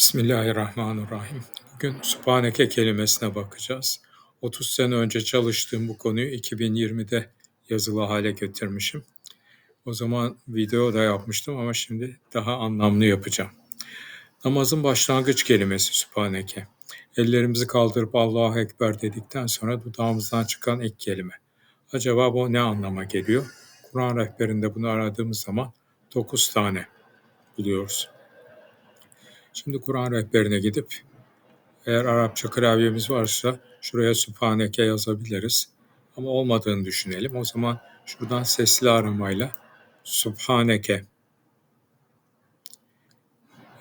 Bismillahirrahmanirrahim. Bugün Sübhaneke kelimesine bakacağız. 30 sene önce çalıştığım bu konuyu 2020'de yazılı hale getirmişim. O zaman video da yapmıştım ama şimdi daha anlamlı yapacağım. Namazın başlangıç kelimesi Sübhaneke. Ellerimizi kaldırıp Allahu Ekber dedikten sonra dudağımızdan çıkan ilk kelime. Acaba bu ne anlama geliyor? Kur'an rehberinde bunu aradığımız zaman 9 tane buluyoruz. Şimdi Kur'an rehberine gidip eğer Arapça klavyemiz varsa şuraya Sübhaneke yazabiliriz. Ama olmadığını düşünelim. O zaman şuradan sesli aramayla Sübhaneke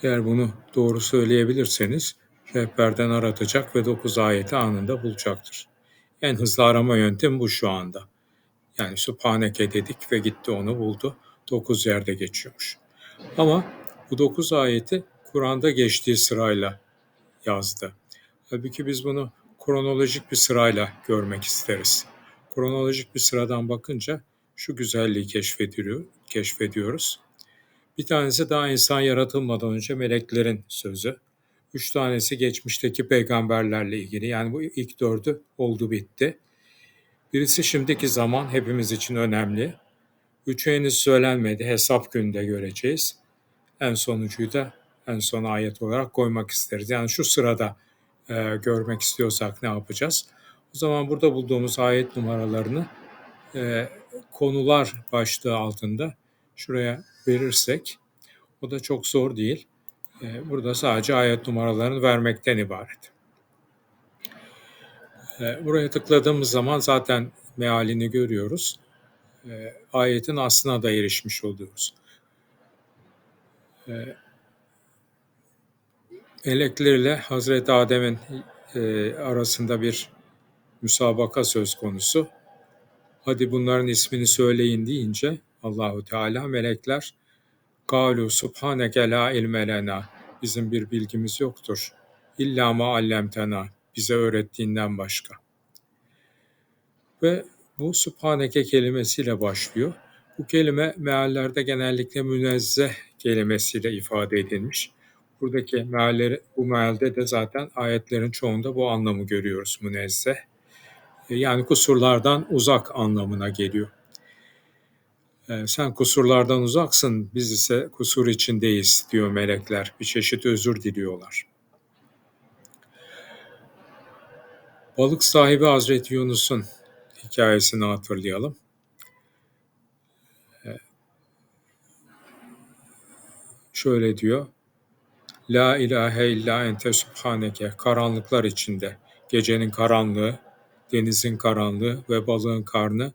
eğer bunu doğru söyleyebilirseniz rehberden aratacak ve 9 ayeti anında bulacaktır. En hızlı arama yöntemi bu şu anda. Yani Sübhaneke dedik ve gitti onu buldu. 9 yerde geçiyormuş. Ama bu 9 ayeti Kur'an'da geçtiği sırayla yazdı. Halbuki biz bunu kronolojik bir sırayla görmek isteriz. Kronolojik bir sıradan bakınca şu güzelliği keşfediyor, keşfediyoruz. Bir tanesi daha insan yaratılmadan önce meleklerin sözü. Üç tanesi geçmişteki peygamberlerle ilgili. Yani bu ilk dördü oldu bitti. Birisi şimdiki zaman hepimiz için önemli. Üçü henüz söylenmedi. Hesap günde göreceğiz. En sonuncuyu da en son ayet olarak koymak isteriz. Yani şu sırada e, görmek istiyorsak ne yapacağız? O zaman burada bulduğumuz ayet numaralarını e, konular başlığı altında şuraya verirsek o da çok zor değil. E, burada sadece ayet numaralarını vermekten ibaret. E, buraya tıkladığımız zaman zaten mealini görüyoruz. E, ayetin aslına da erişmiş oluyoruz. E, meleklerle Hazreti Adem'in e, arasında bir müsabaka söz konusu. Hadi bunların ismini söyleyin deyince Allahu Teala melekler Galu subhaneke la ilme lena bizim bir bilgimiz yoktur. İlla ma allemtena bize öğrettiğinden başka. Ve bu subhaneke kelimesiyle başlıyor. Bu kelime meallerde genellikle münezzeh kelimesiyle ifade edilmiş. Buradaki mealleri, bu mealde de zaten ayetlerin çoğunda bu anlamı görüyoruz münezzeh. E, yani kusurlardan uzak anlamına geliyor. E, sen kusurlardan uzaksın, biz ise kusur içindeyiz diyor melekler. Bir çeşit özür diliyorlar. Balık sahibi Hazreti Yunus'un hikayesini hatırlayalım. E, şöyle diyor. La ilahe illa ente subhaneke. Karanlıklar içinde. Gecenin karanlığı, denizin karanlığı ve balığın karnı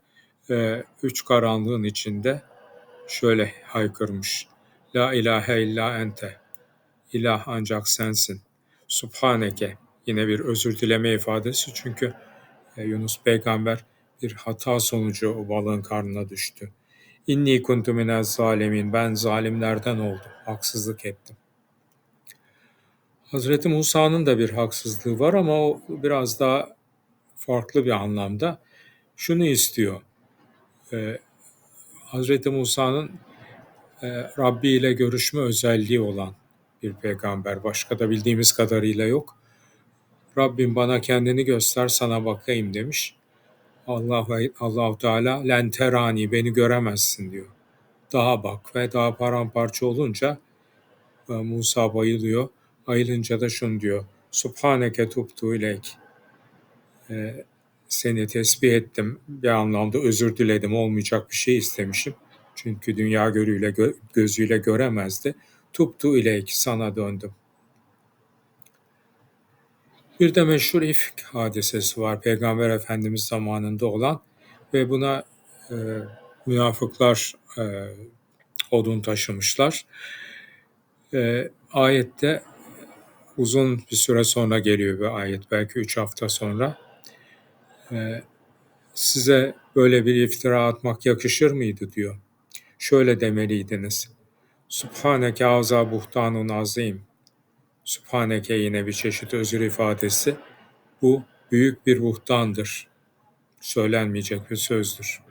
e, üç karanlığın içinde şöyle haykırmış. La ilahe illa ente. İlah ancak sensin. Subhaneke. Yine bir özür dileme ifadesi çünkü e, Yunus peygamber bir hata sonucu o balığın karnına düştü. İnni kuntu minez zalimin. Ben zalimlerden oldum. Haksızlık ettim. Hazreti Musa'nın da bir haksızlığı var ama o biraz daha farklı bir anlamda. Şunu istiyor. Ee, Hazreti Musa'nın e, Rabbi ile görüşme özelliği olan bir peygamber. Başka da bildiğimiz kadarıyla yok. Rabbim bana kendini göster sana bakayım demiş. Allah Allah Teala lenterani beni göremezsin diyor. Daha bak ve daha paramparça olunca e, Musa bayılıyor. Ayılınca da şunu diyor. Subhaneke tubtu ilek. Ee, seni tesbih ettim. Bir anlamda özür diledim. Olmayacak bir şey istemişim. Çünkü dünya görüyle, gö gözüyle göremezdi. Tubtu ilek sana döndüm. Bir de meşhur ifk hadisesi var. Peygamber Efendimiz zamanında olan ve buna e, münafıklar e, odun taşımışlar. E, ayette uzun bir süre sonra geliyor bir ayet, belki üç hafta sonra. Ee, size böyle bir iftira atmak yakışır mıydı diyor. Şöyle demeliydiniz. Subhaneke aza buhtanun azim. Subhaneke yine bir çeşit özür ifadesi. Bu büyük bir buhtandır. Söylenmeyecek bir sözdür.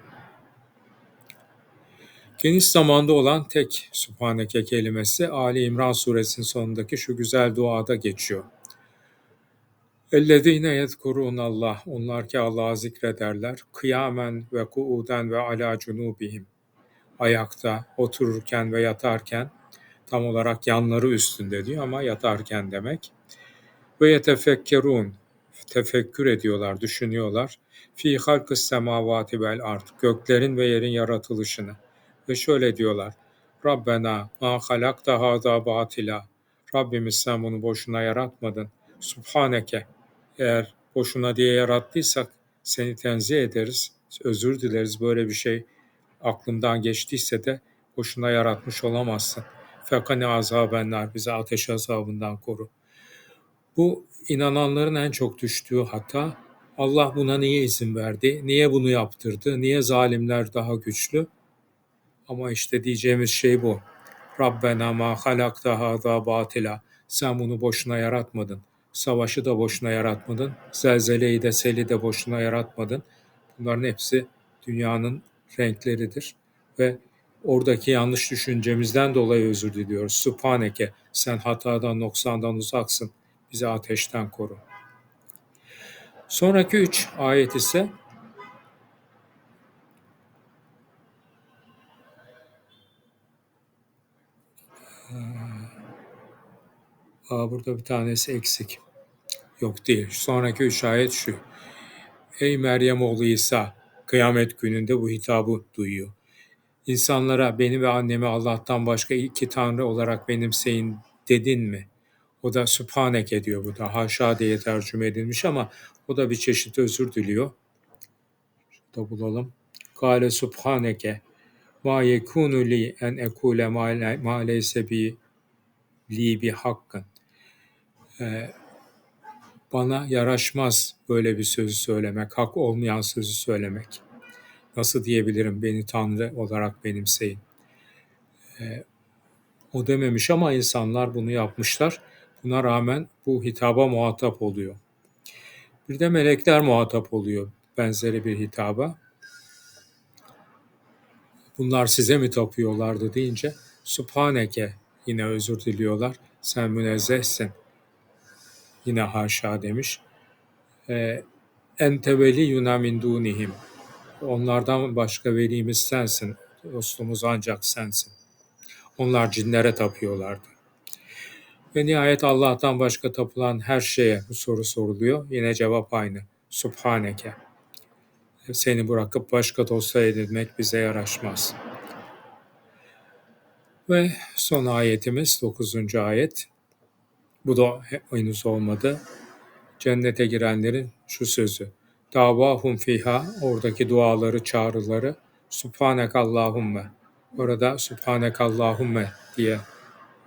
Geniş zamanda olan tek Sübhaneke kelimesi Ali İmran suresinin sonundaki şu güzel duada geçiyor. Ellezine yezkurun Allah. Onlar ki Allah'ı zikrederler. Kıyamen ve kuuden ve ala cunubihim. Ayakta, otururken ve yatarken tam olarak yanları üstünde diyor ama yatarken demek. Ve yetefekkerun. Tefekkür ediyorlar, düşünüyorlar. Fi halkı semavati vel art. Göklerin ve yerin yaratılışını ve şöyle diyorlar. Rabbena ma halakta hada batila. Rabbimiz sen bunu boşuna yaratmadın. Subhaneke. Eğer boşuna diye yarattıysak seni tenzih ederiz. Özür dileriz böyle bir şey aklımdan geçtiyse de boşuna yaratmış olamazsın. Fekani azabenler bizi ateş azabından koru. Bu inananların en çok düştüğü hata Allah buna niye izin verdi? Niye bunu yaptırdı? Niye zalimler daha güçlü? Ama işte diyeceğimiz şey bu. Rabbena ma halakta hada batila. Sen bunu boşuna yaratmadın. Savaşı da boşuna yaratmadın. Zelzeleyi de seli de boşuna yaratmadın. Bunların hepsi dünyanın renkleridir. Ve oradaki yanlış düşüncemizden dolayı özür diliyoruz. Subhaneke sen hatadan, noksandan uzaksın. Bizi ateşten koru. Sonraki üç ayet ise burada bir tanesi eksik. Yok değil. Sonraki üç ayet şu. Ey Meryem oğlu İsa, kıyamet gününde bu hitabı duyuyor. İnsanlara beni ve annemi Allah'tan başka iki tanrı olarak benimseyin dedin mi? O da Sübhaneke diyor bu da. Haşa diye tercüme edilmiş ama o da bir çeşit özür diliyor. Şurada bulalım. Kale Sübhaneke ma yekunu li en ekule ma leyse li bi hakkın. Ee, bana yaraşmaz böyle bir sözü söylemek, hak olmayan sözü söylemek. Nasıl diyebilirim beni Tanrı olarak benimseyin. Ee, o dememiş ama insanlar bunu yapmışlar. Buna rağmen bu hitaba muhatap oluyor. Bir de melekler muhatap oluyor benzeri bir hitaba. Bunlar size mi tapıyorlardı deyince Subhaneke yine özür diliyorlar. Sen münezzehsin. Yine haşa demiş. Ee, Ente veliyuna min dunihim. Onlardan başka velimiz sensin. Dostumuz ancak sensin. Onlar cinlere tapıyorlardı. Ve nihayet Allah'tan başka tapılan her şeye bu soru soruluyor. Yine cevap aynı. Subhaneke. Seni bırakıp başka dosta edilmek bize yaraşmaz. Ve son ayetimiz 9. ayet. Bu da henüz olmadı. Cennete girenlerin şu sözü. Davahum fiha oradaki duaları, çağrıları Subhanek Allahümme. Orada Subhanek Allahümme diye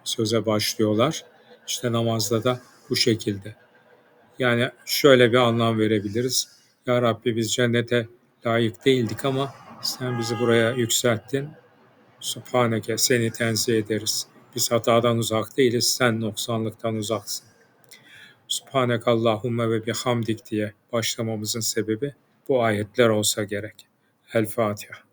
söze başlıyorlar. İşte namazda da bu şekilde. Yani şöyle bir anlam verebiliriz. Ya Rabbi biz cennete layık değildik ama sen bizi buraya yükselttin. Subhaneke seni tenzih ederiz. Biz hatadan uzak değiliz, sen noksanlıktan uzaksın. Subhanek Allahümme ve bihamdik diye başlamamızın sebebi bu ayetler olsa gerek. El Fatiha.